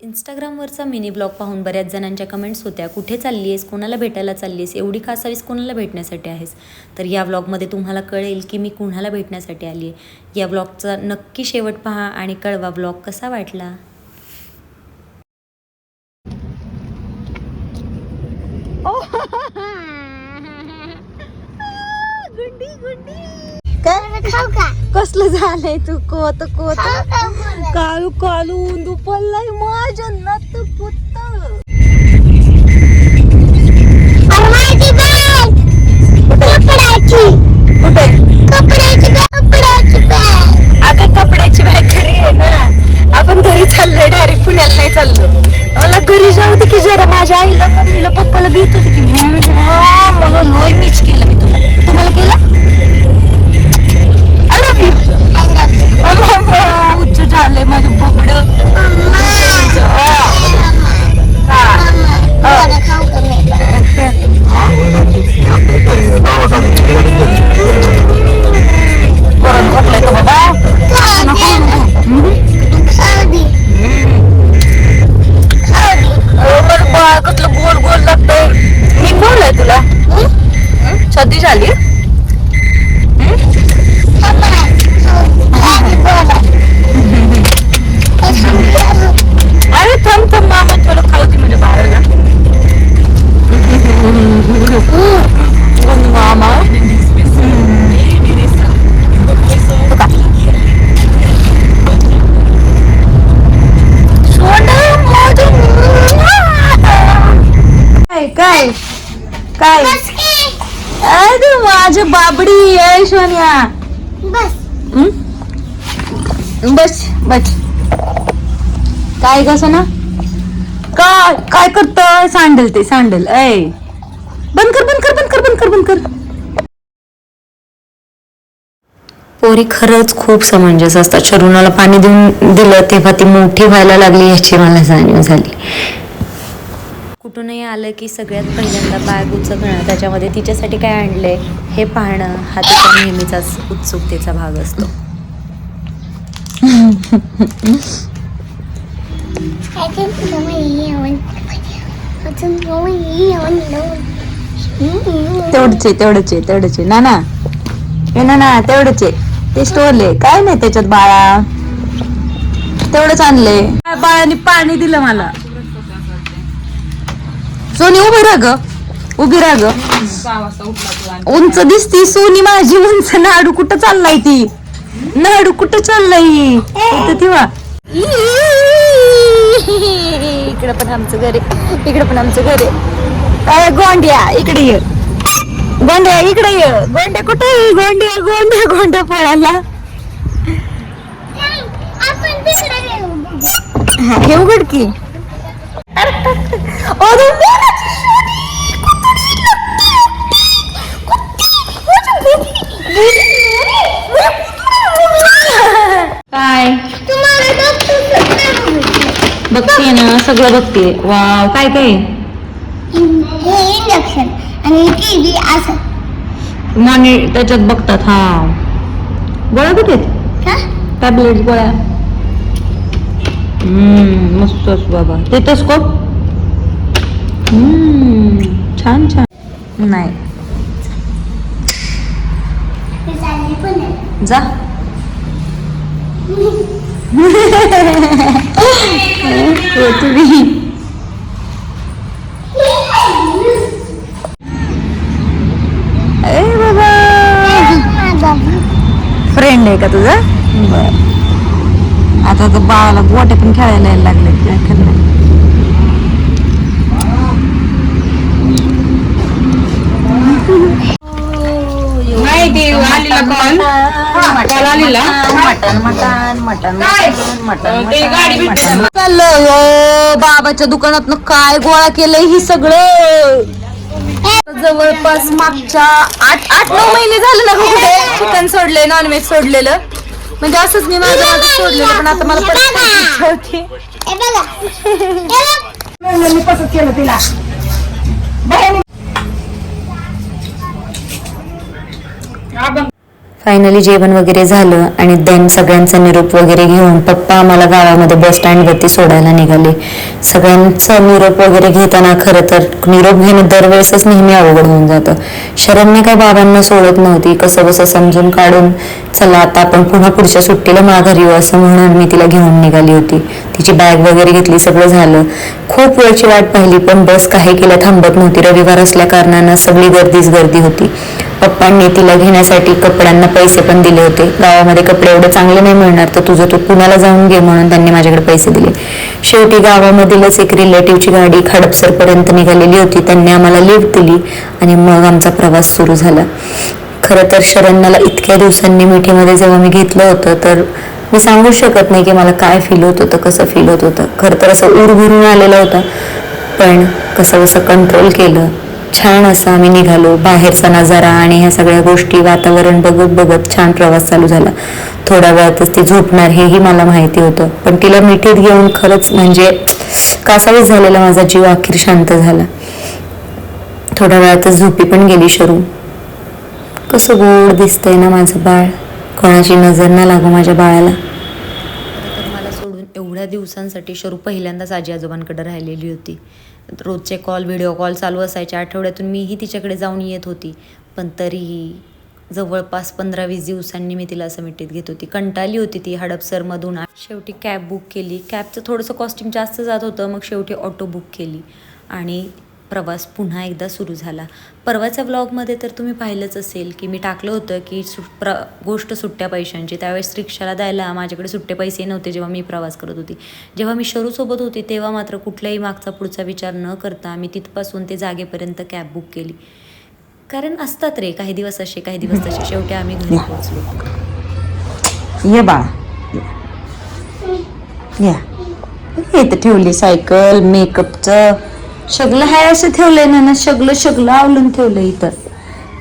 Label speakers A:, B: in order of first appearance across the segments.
A: इंस्टाग्रामवरचा mini blog पाहून बऱ्याच जणांच्या कमेंट्स होत्या. कुठे चालली आहेस कोणाला भेटायला चालली आहेस एवढी खास हवीस कोणाला भेटण्यासाठी आहेस? तर या ब्लॉगमध्ये तुम्हाला कळेल की मी कुणाला भेटण्यासाठी आली आहे या ब्लॉगचा नक्की शेवट पहा आणि कळवा ब्लॉग कसा वाटला.
B: कसलं झालंय तू? कोत कोत काळू काळू दुपल्लाय माझ्या नत पुत्त कुठे? अगं कपड्याची बॅग घरी आहे ना. परत काय? काय? अरे माझी बाबडी आहे सोनिया. हं? बस बस. काय कसं ना काय काय करतोय? सांडल ते सांडल. ऐ. बंद कर बंद कर बंद कर बंद कर बंद कर.
A: पोरी खरंच खूप समंजस असतात. शरुणाला पाणी देऊन दिलं तेव्हा ती मोठी व्हायला लागली याची मला जाणीव झाली. कुठूनही आलं की सगळ्यात पहिल्यांदा बॅग उचलणं त्याच्यामध्ये तिच्यासाठी काय आणलंय हे पाहणं हा तिचा नेहमीचाच उत्सुकतेचा भाग असतो.
B: तेवढंच आहे तेवढंच आहे तेवढंच. आहे ना ना. हे ना ना तेवढंच. आहे ते स्टोरले. काय नाही त्याच्यात बाळा. तेवढंच आणलंय बाळाने पाणी दिलं मला. सोनी उभी राह ग. उभी राह ग. उंच दिसती सोनी माझी उंच. नाडू कुठं चाललाय ती? नाडू कुठं चाललाय? ठेवा. इकडं पण आमचं घर आहे. इकडं पण आमचं घर आहे. गोंड्या इकडे ये. गोंड्या इकडे ये. गोंड्या कुठे आहे? गोंड्या गोंड्या गोंड्या पळाला हा, हे उघड की. काय? बघते ना सगळं बघते. वाव काय काय?
C: इंजेक्शन आणि टीव्ही असं
B: मॉनि त्याच्यात बघतात हा. गोळ्या कुठे टॅबलेट गोळ्या. हम्म मस्तच बाबा. टेटोस्कोप हम्म छान छान नाही
C: ते चालली पण आहे
B: जा हो तुम्ही ए बाबा
C: माझा
B: फ्रेंड आहे का तुझा बर आता तर बाळाला गोटे पण खेळायला यायला लागले काय करणार
D: नाही ते call call
B: mutton mutton mutton. चाललं बाबाच्या दुकानात काय गोळा केलंय ही सगळं? जवळपास मागच्या आठ आठ नऊ महिने झाले ना कुठे? चिकन सोडले नॉनव्हेज सोडलेलं. म्हणजे असंच मी माझं माझं सोडलेलं पण आता मला परत इच्छा होती.
C: हे बघा हे बघ.
D: आपण
A: फायनली जेवण वगैरे झालं आणि देन सगळ्यांचा निरोप वगैरे घेऊन पप्पा आम्हाला गावामध्ये बस स्टँडवरती सोडायला निघाले. सगळ्यांचा निरोप वगैरे घेताना खरं तर निरोप घेणं दरवेळेसच नेहमी अवघड होऊन जातं. शरणने काय बाबांना सोडत नव्हती. कसं बसं समजून काढून चला आता आपण पुन्हा पुढच्या सुट्टीला माघारी येऊ असं म्हणून मी तिला घेऊन निघाली होती. तिची बॅग वगैरे घेतली सगळं झालं. खूप वेळची वाट पाहिली पण बस काही केल्या थांबत नव्हती. रविवार असल्या कारणानं सगळी गर्दीच गर्दी होती. पप्पांनी तिला घेण्यासाठी कपड्यांना पैसे पण दिले होते. गावामध्ये कपडे एवढे चांगले नाही मिळणार तर तुझं तू पुण्याला जाऊन घे म्हणून त्यांनी माझ्याकडे पैसे दिले. शेवटी गावामधीलच एक रिलेटिव्हची गाडी खडपसरपर्यंत निघालेली होती. त्यांनी आम्हाला लिफ्ट दिली आणि मग आमचा प्रवास सुरू झाला. खरं तर शरण्याला इतक्या दिवसांनी मिठीमध्ये जेव्हा मी घेतलं होतं तर मी सांगू शकत नाही की मला काय फील होत होतं कसं फील होत होतं. खरं तर असं उरभरून आलेलं होतं पण कसं कसं कंट्रोल केलं. छान असं आम्ही निघालो बाहेरचा नजारा आणि ह्या सगळ्या गोष्टी वातावरण बघत बघत छान प्रवास चालू झाला. थोड्या वेळातच ती झोपणार हेही मला माहिती होतं. पण तिला मिठीत घेऊन खरंच म्हणजे कासावीस झालेला माझा जीव अखेर शांत झाला. थोड्या वेळातच झोपी पण गेली शरू. कसं गोड दिसतंय ना माझं बाळ. कोणाची नजर ना लागू माझ्या बाळाला. मला सोडून एवढ्या दिवसांसाठी शरू पहिल्यांदाच आजी आजोबांकडे राहिलेली होती. रोजचे कॉल व्हिडिओ कॉल चालू असायचे. आठवड्यातून मीही तिच्याकडे जाऊन येत होती. पण तरीही जवळपास पंधरा वीस दिवसांनी मी तिला असं घेत होती. कंटाळली होती ती हडपसरमधून शेवटी कॅब बुक केली. कॅबचं थोडंसं कॉस्टिंग जास्त जात होतं. मग शेवटी ऑटो बुक केली. आणि प्रवास पुन्हा एकदा सुरू झाला. परवाच्या व्लॉगमध्ये तर तुम्ही पाहिलंच असेल की मी टाकलं होतं की सु प्र गोष्ट सुट्ट्या पैशांची. त्यावेळेस रिक्षाला द्यायला माझ्याकडे सुट्टे पैसे नव्हते जेव्हा मी प्रवास करत होती. जेव्हा मी शरूसोबत होती तेव्हा मात्र कुठल्याही मागचा पुढचा विचार न करता मी तिथपासून ते जागेपर्यंत कॅब बुक केली. कारण असतात रे काही दिवस असे काही दिवस तसे. शेवटी आम्ही घरी पोहोचलो.
B: ये बाळा. या. ठेवली सायकल मेकअपचं. शगलं हाय असं ठेवलंय ना ना शगलं शगलं आवलून ठेवलं इथं.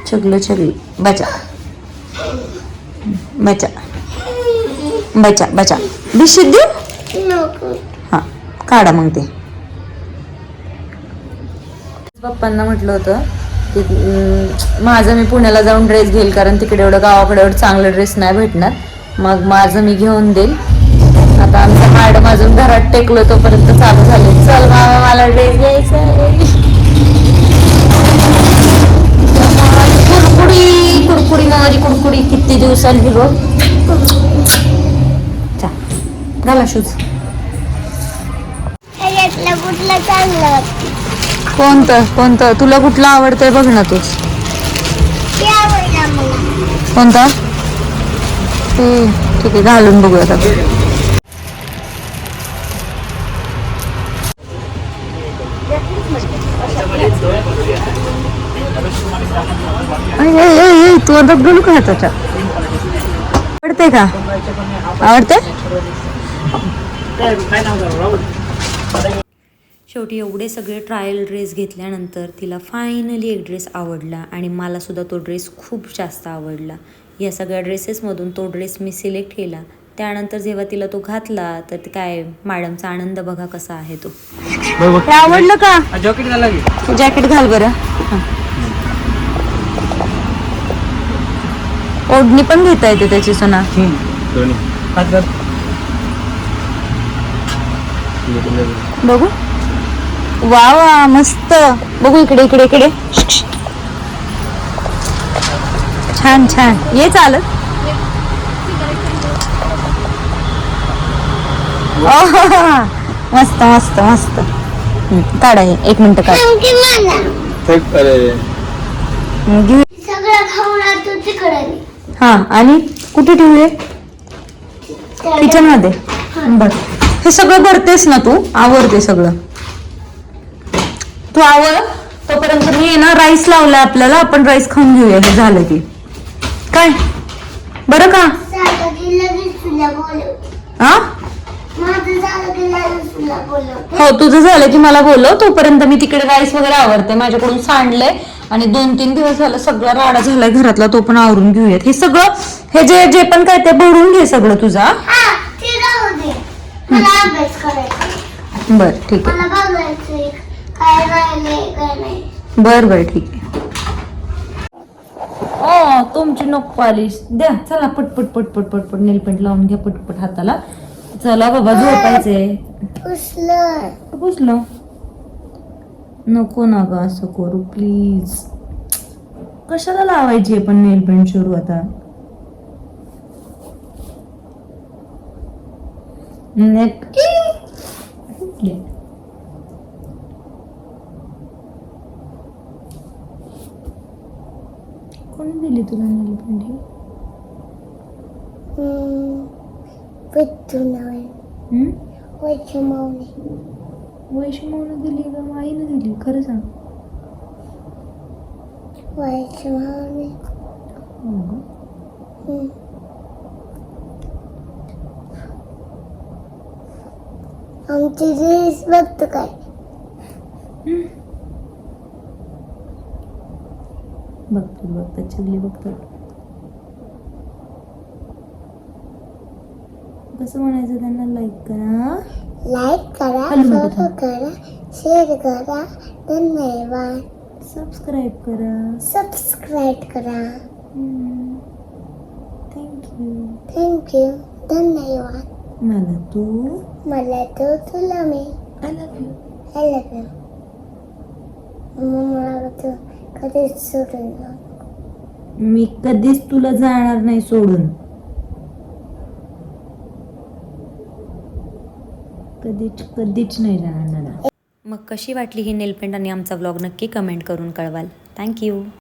B: शगलं शगलं. बचा. बचा. बचा बचा. बिशुद्ध देऊ हा काढा मग ते. पप्पांना म्हटलं होतं की माझं मी पुण्याला जाऊन ड्रेस घेईल कारण तिकडे एवढं गावाकडे एवढं चांगलं ड्रेस नाही भेटणार. मग माझं मी घेऊन देईल. आता आमचं मॅडम अजून घरात टेकलो तोपर्यंत चालू झाले चल मामा मला ड्रेस घ्यायचा कुरकुडी कुरकुडी माझी कुरकुडी किती दिवसांनी बघ. चा, घाला शूज कोणतं कोणतं? तुला कुठलं आवडतंय बघ ना तूच. कोणता? ठीक आहे घालून बघूयात आपण तू आता बोलू का त्याच्या आवडते का? आवडते
A: शेवटी एवढे सगळे ट्रायल ड्रेस घेतल्यानंतर तिला फायनली एक ड्रेस आवडला आणि मला सुद्धा तो ड्रेस खूप जास्त आवडला. या सगळ्या ड्रेसेसमधून तो ड्रेस मी सिलेक्ट केला. त्यानंतर जेव्हा तिला तो घातला तर ते काय मॅडमचा आनंद बघा कसा आहे तो.
B: हे आवडलं का?
D: जॉकेट घाला की
B: जॅकेट घाल बरं. ओढणी पण घेता येते त्याची सोना.
D: दोन्ही.
B: बघू. वा वा मस्त. बघू इकडे इकडे इकडे. छान छान. ये चालत. ओह, मस्त मस्त मस्त. काढा हे. एक मिनिट काढ.
C: सगळं खाऊन तू तिकडे. नाही.
B: हा आणि कुठे ठेवूये किचनमध्ये बर. हे सगळं भरतेस ना तू? आवडते सगळं. तू आवर तोपर्यंत मी ना राईस लावला आपल्याला. आपण राईस खाऊन घेऊया. हे झालं की. काय? बरं का? हा हो तुझं झालं की मला बोलव. तोपर्यंत मी तिकडे राईस वगैरे आवडते माझ्याकडून सांडलंय. आणि दोन तीन दिवस झालं सगळं राडा झालाय घरातला तो पण आवरून घेऊयात. हे सगळं हे जे जे पण काय ते भरून घे सगळं तुझा
C: हा.
B: बर ठीक आहे. बर बर ठीक आहे. ओ तुमची नको पॉलिश. द्या चला पटपट पटपट पटपट नेलपेंट लावून घ्या पटपट हाताला. चला बाबा झोपायचंय.
C: पुसलं.
B: पुसलो. नको ना ग असं करू प्लीज कशाला लावायची आहे पण नेल पेंट सुरू आता? नक्की. कोणी दिली तुला नेल पेंट ही?
C: नव्हे
B: हम्म?
C: वैचे मावणे
B: वैष्णवनं दिली का आईनं दिली खरं सांग.
C: मावणे
B: हो ग.
C: आमची रील्स बघतो काय?
B: बघतो बघतो चिवली बघतो. कसं म्हणायचं त्यांना? लाईक करा.
C: लाईक करा. फॉलो करा शेअर करा धन्यवाद।
B: सबस्क्राईब करा।
C: सबस्क्राईब करा।
B: थँक्यू
C: थँक्यू धन्यवाद।
B: मला तू
C: मला तो तुला मी।
B: I love you
C: I love you मला तू कधीच सोडून.
B: मी कधीच तुला जाणार नाही सोडून. कधीच कधीच नाही राहणार.
A: मग कशी वाटली ही नेलपेंट आणि आमचा व्लॉग नक्की कमेंट करून कळवाल. थँक्यू